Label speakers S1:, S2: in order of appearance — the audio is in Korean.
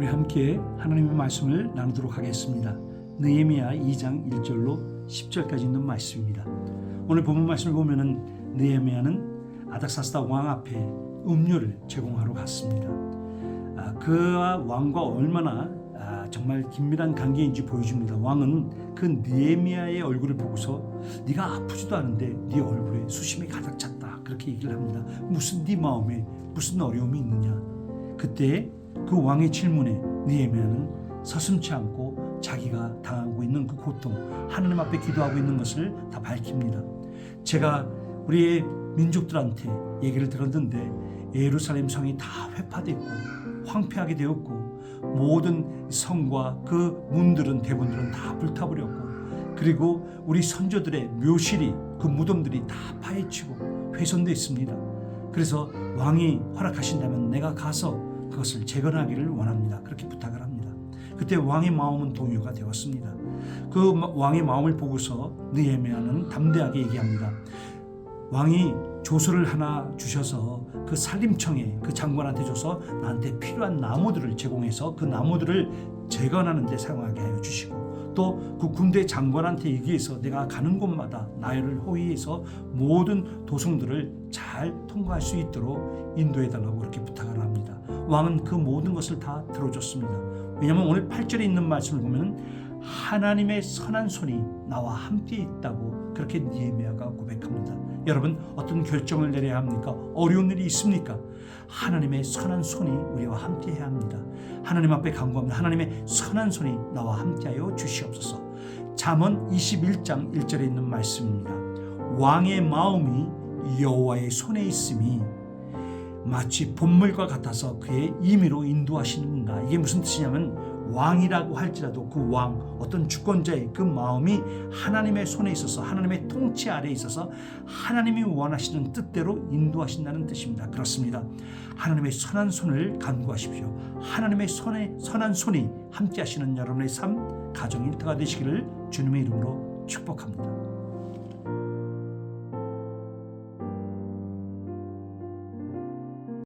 S1: 우리 함께 하나님의 말씀을 나누도록 하겠습니다. 느헤미야 2장 1절로 10절까지 있는 말씀입니다. 오늘 본문 말씀을 보면은 느헤미야는 아닥사스다 왕 앞에 음료를 제공하러 갔습니다. 아, 그와 왕과 얼마나 아, 정말 긴밀한 관계인지 보여줍니다. 왕은 그 느헤미야의 얼굴을 보고서 네가 아프지도 않은데 네 얼굴에 수심이 가득 찼다 그렇게 얘기를 합니다. 무슨 네 마음에 무슨 어려움이 있느냐? 그때 그 왕의 질문에 느헤미야는 서슴치 않고 자기가 당하고 있는 그 고통, 하나님 앞에 기도하고 있는 것을 다 밝힙니다. 제가 우리의 민족들한테 얘기를 들었는데 예루살렘 성이 다 회파됐고 황폐하게 되었고 모든 성과 그 문들은 대문들은 다 불타버렸고 그리고 우리 선조들의 묘실이 그 무덤들이 다 파헤치고 훼손됐습니다. 그래서 왕이 허락하신다면 내가 가서 그것을 재건하기를 원합니다. 그렇게 부탁을 합니다. 그때 왕의 마음은 동요가 되었습니다. 그 마- 왕의 마음을 보고서 느헤미야는 담대하게 얘기합니다. 왕이 조서를 하나 주셔서 그 살림청에 그 장관한테 줘서 나한테 필요한 나무들을 제공해서 그 나무들을 재건하는 데 사용하게 하여 주시고 또 그 군대 장관한테 얘기해서 내가 가는 곳마다 나열을 호위해서 모든 도성들을 잘 통과할 수 있도록 인도해 달라고 그렇게 부탁을 합니다. 왕은 그 모든 것을 다 들어줬습니다. 왜냐하면 오늘 8절에 있는 말씀을 보면 하나님의 선한 손이 나와 함께 있다고 그렇게 니에미아가 고백합니다. 여러분 어떤 결정을 내려야 합니까? 어려운 일이 있습니까? 하나님의 선한 손이 우리와 함께 해야 합니다. 하나님 앞에 간구합니다. 하나님의 선한 손이 나와 함께하여 주시옵소서. 잠언 21장 1절에 있는 말씀입니다. 왕의 마음이 여호와의 손에 있음이 마치 본물과 같아서 그의 임의로 인도하시는가 이게 무슨 뜻이냐면 왕이라고 할지라도 그 왕 어떤 주권자의 그 마음이 하나님의 손에 있어서 하나님의 통치 아래에 있어서 하나님이 원하시는 뜻대로 인도하신다는 뜻입니다. 그렇습니다. 하나님의 선한 손을 간구하십시오. 하나님의 손에 선한 손이 함께 하시는 여러분의 삶 가정 일터가 되시기를 주님의 이름으로 축복합니다.